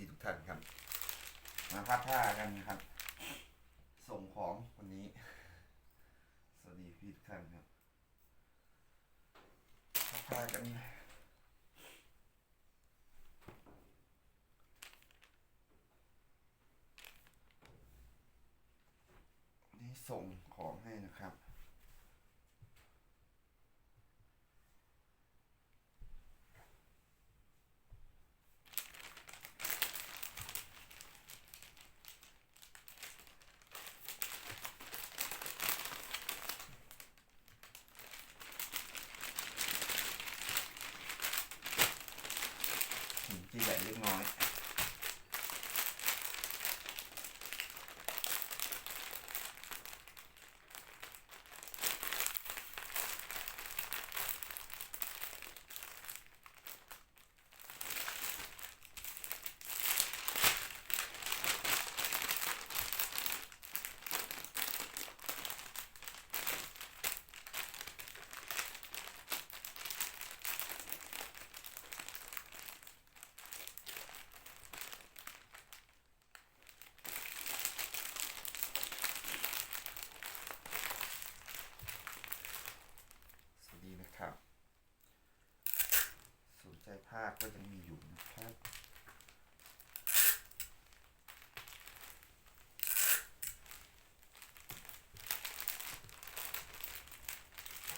พี่ทุกท่านครับ มาพัดผ้ากันนะครับ ส่งของวันนี้ สวัสดีพี่ทุกท่านครับพัดผ้ากันนี่ส่งของให้นะครับ หินที่ใหญ่เล็กน้อย สวัสดีนะครับ สนใจภาคก็ยังมีอยู่นะครับ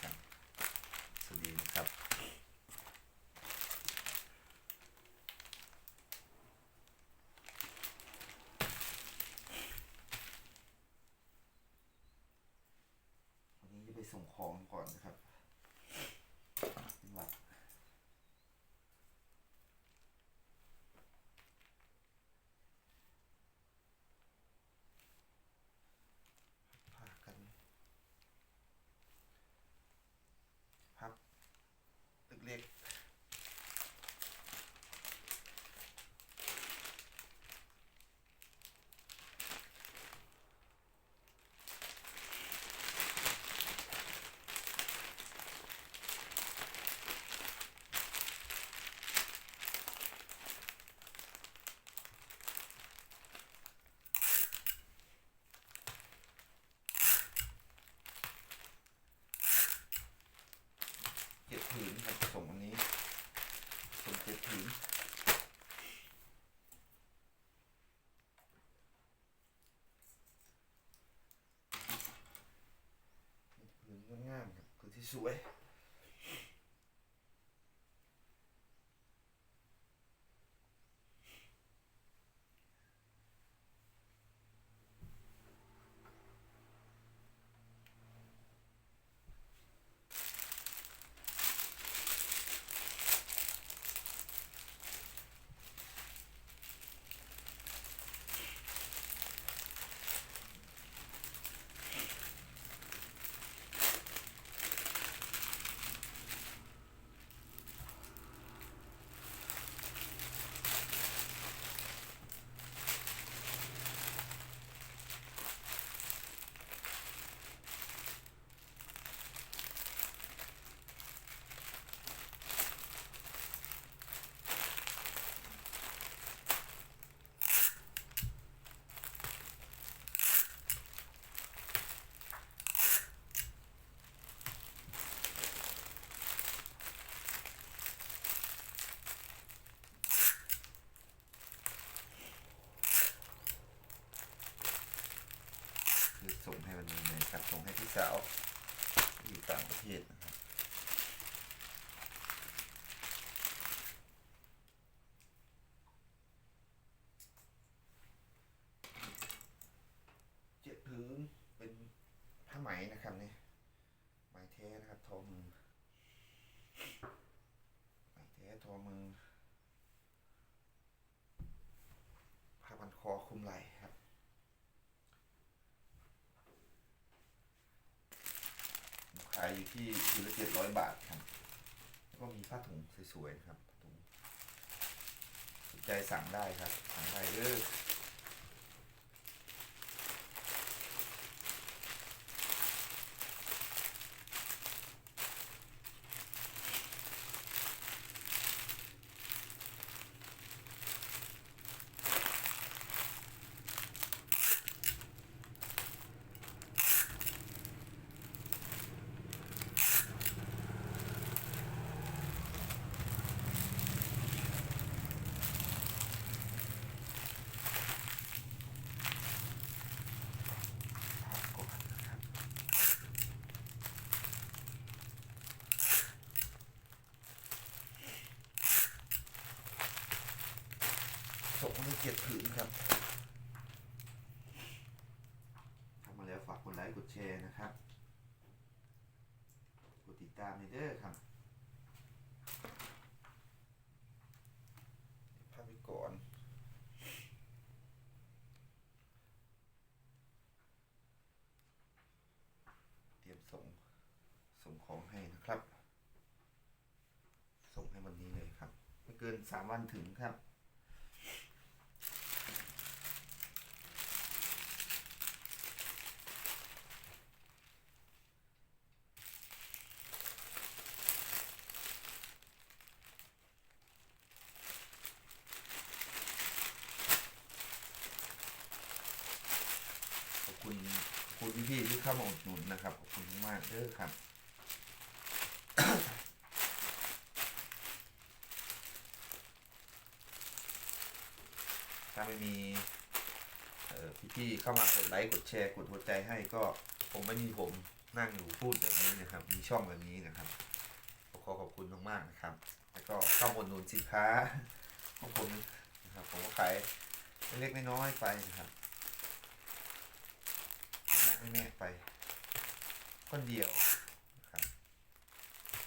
ครับสวัสดีนะครับ วันนี้จะไปส่งของก่อนนะครับเป็นหวัดพากัน พับเล็กๆเจ็ดผืนครับส่งวันนี้ส่งเจ็ดผืนเจ็ดผืนงาม ๆค ส่งให้วันนี้เลยครับ ส่งให้พี่สาวที่อยู่ต่างประเทศนะครับเจ็ดพื้นเป็นผ้าไหมนะครับเนี่ยไหมแท้นะครับทอมือไหมแท้ทอมือผ้าพันคอคลุมไหล่ครับ ขาย อยู่ที่คิวละเจ็ดร้อยบาทครับ แล้วก็มีผ้าถุงสวยๆนะครับถุงสนใจสั่งได้ครับ สั่งได้เด้อ ส่งให้ เจ็ดผืนครับทำมาแล้วฝากกดไลค์กดแชร์นะครับกดติดตามในเด้อครับภาพไปก่อนเตรียมส่งส่งของให้นะครับ ส่งให้วันนี้เลยครับ ไม่เกินสามวันถึงครับคุณขอบคุณพี่ๆที่เข้ามาอุดหนุนนะครับขอบคุณมากเด้อครับถ้าไม่มีพี่ๆเข้ามากดไลค์กดแชร์กดหัวใจให้ก็คงไม่มีผมนั่งอยู่พูดแบบนี้นะครับ มีช่องแบบนี้นะครับขอขอขอบคุณมากๆนะครับ แล้วก็เข้ามาอุดหนุนสินค้าของผมนะครับผมก็ขายเล็กๆน้อยๆไปนะครับ ไม่แม่ไป คนเดียวนะครับ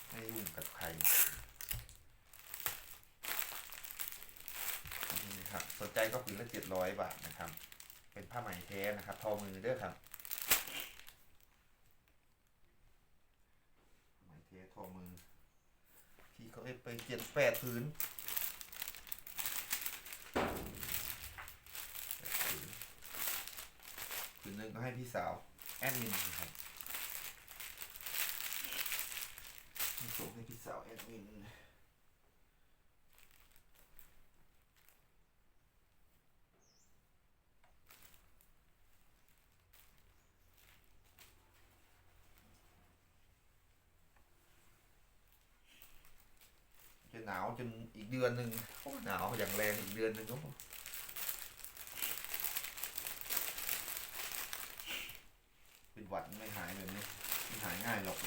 ไม่ยุ่งกับใครนี่นะครับสนใจก็ผืนละเจ็ดร้อยบาทนะครับ เป็นผ้าไหมแท้นะครับทอมือเด้อครับไหมแท้ทอมือ ที่เขาเอ้ยไปเจ็ดแปดผืนแปดผืน คื นนึงก็ให้พี่สาว แอดมินนะครับส่งให้พี่สาวแอดมินจะหนาวจนอีกเดือนหนึ่งโอ้หนาวอย่างแรงอีกเดือนหนึ่งก็พอ เป็น หวัดไม่หายแบบนี้ไม่หายง่ายหรอก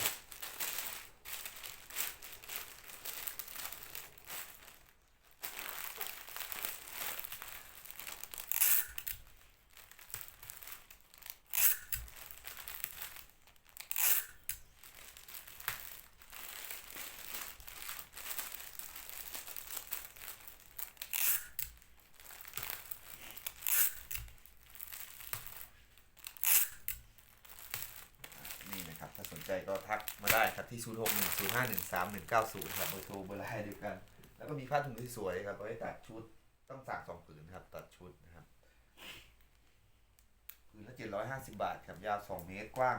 นี่นะครับ ถ้าสนใจ ก็ทักมาได้ครับที่0 6 1 0 5 1 3 1 9 0ครับเบอร์โทรเบอร์ไลน์เดียวกัน แล้วก็มีผ้าถุงที่สวยครับเอาไว้ตัดชุดต้องสั่งสองผืนครับ ตัดชุดนะครับผืนละ750บาทครับยาว2เมตรกว้าง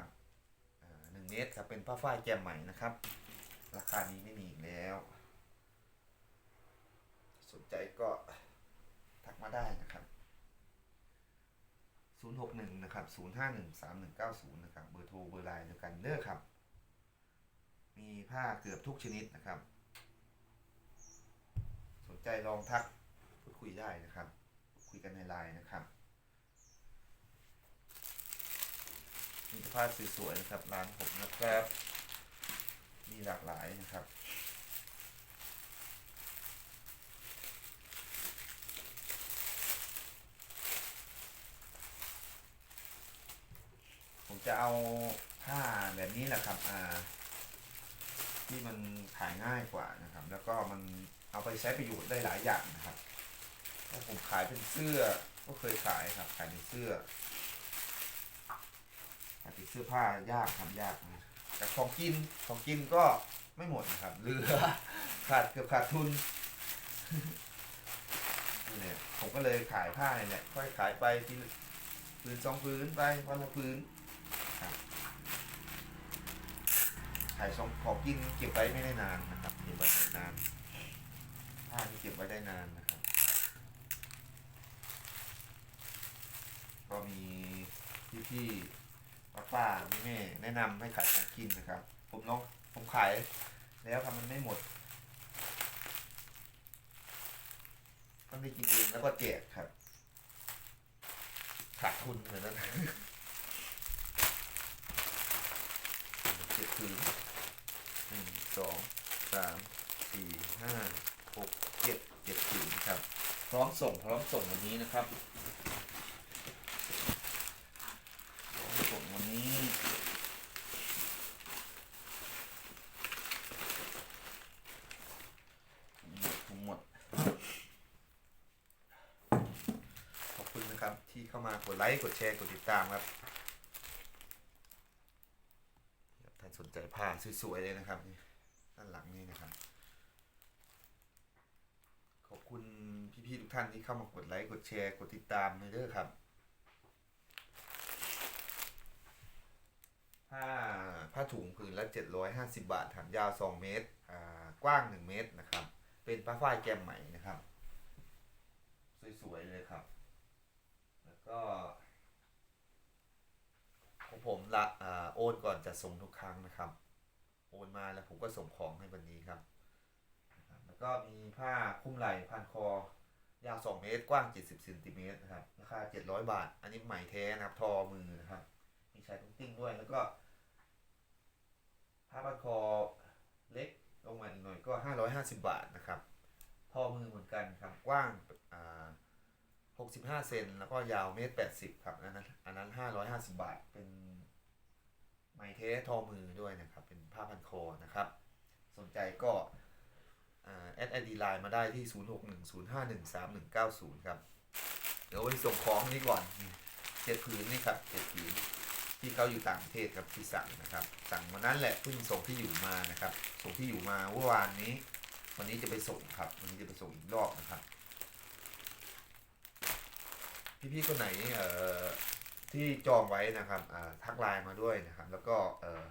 อ่า1เมตรครับเป็นผ้าฝ้ายแกมใหม่นะครับ ราคานี้ไม่มีอีกแล้ว สนใจก็ทักมาได้นะครับ 061นะครับ051 3190นะครับเบอร์โทรเบอร์ไลน์เดียวกันเด้อครับ มีผ้าเกือบทุกชนิดนะครับ สนใจลองทักพูดคุยได้นะครับ คุยกันในไลน์นะครับ มีผ้าสวยๆนะครับร้านผมนะครับ มีหลากหลายนะครับ จะเอาผ้าแบบนี้แหละครับอ่าที่มันขายง่ายกว่านะครับ แล้วก็มันเอาไปใช้ประโยชน์ได้หลายอย่างนะครับถ้าผมขายเป็นเสื้อก็เคยขายครับ ขายเป็นเสื้อขายเป็นเสื้อผ้ายากทำยากนะแต่ของกินของกินก็ไม่หมดนะครับเหลือขาดเกือบขาดทุนนี่แหละผมก็เลยขายผ้าเนี่ยค่อยขายไปทีพื้นสองพื้นไปวันละพื้น ขายสองของกินเก็บไว้ไม่ได้นานนะครับ เก็บไว้ไม่นานผ้านี่เก็บไว้ได้นานนะครับ ก็มีพี่ๆป้าป้าๆแม่ๆแนะนำให้ขายของกินนะครับ ผมลองผมขายแล้วครับมันไม่หมดต้องได้กินเองแล้วก็แจกครับขาดทุนเหมือนนั้นเจ็ดผืน สองสามสี่ห้าหกเจ็ดเจ็ดผืนครับ พร้อมส่งพร้อมส่งวันนี้นะครับพร้อมส่งวันนี้หมดทั้งหมดขอบคุณนะครับที่เข้ามากดไลค์กดแชร์กดติดตามครับท่านสนใจผ้าสวยๆเลยนะครับนี่ด้านหลังนี่นะครับ ขอบคุณพี่ๆ ทุกท่านที่เข้ามากดไลค์กดแชร์กดติดตามในเด้อครับผ้าผ้าถุงผืนละ 750 บาทฐานยาว 2 เมตร อ่า กว้าง 1 เมตรนะครับ เป็นผ้าฝ้ายแกมใหม่นะครับ สวย ๆ เลยครับ แล้วก็ ของผมละ อ่า โอนก่อนจะส่งทุกครั้งนะครับ โอนมาแล้วผมก็ส่งของให้วันนี้ครับ แล้วก็มีผ้าคุ้มไหล่พันคอ ยาว2เมตรกว้าง70เซนติเมตรนะครับราคา700บาท อันนี้ไหมแท้นะครับ ทอมือนะครับมีชายตุ้งติ้งด้วยแล้วก็ผ้าพันคอเล็กลงมาอีกหน่อยก็550บาทนะครับทอมือเหมือนกันครับกว้างอ่า65เซนแล้วก็ยาวเมตร80ครับอันนั้นอันนั้น550บาทเป็นไหมเทสทอมือด้วยนะครับ เป็นผ้าพันคอนะครับ สนใจก็ แอดไอดีไลน์มาได้ที่ 0610513190 ครับ เดี๋ยวไปส่งของนี้ก่อนเจ็ดผืนนี่ครับเจ็ดผืนที่เขาอยู่ต่างประเทศครับที่สั่งนะครับ สั่งวันนั้นแหละเพิ่งส่งที่อยู่มานะครับ ส่งที่อยู่มาเมื่อวานนี้ วันนี้จะไปส่งครับวันนี้จะไปส่งอีกรอบนะครับ พี่ๆคนไหนเอ่อที่จองไว้นะครับอ่าทักไลน์มาด้วยนะครับ แล้วก็เอ่อ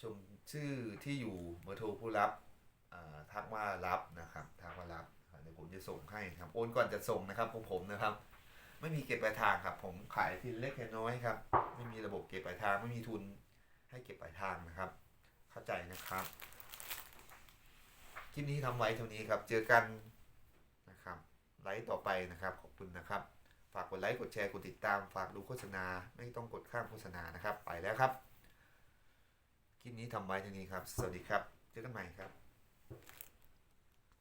ชมชื่อที่อยู่เบอร์โทรผู้รับ ทักว่ารับนะครับทักว่ารับเดี๋ยวผมจะส่งให้ครับโอนก่อนจะส่งนะครับของผมนะครับ ไม่มีเก็บปลายทางครับ ผมขายทีเล็กทีละน้อยครับ ไม่มีระบบเก็บปลายทางไม่มีทุนให้เก็บปลายทางนะครับ เข้าใจนะครับคลิปนี้ทำไว้เท่านี้ครับ เจอกันนะครับไลค์ต่อไปนะครับ ขอบคุณนะครับ ฝากกดไลค์กดแชร์กดติดตามฝากดูโฆษณา ไม่ต้องกดข้ามโฆษณานะครับ ไปแล้วครับคลิปนี้ทำไว้เท่านี้ครับ สวัสดีครับ เจอกันใหม่ครับ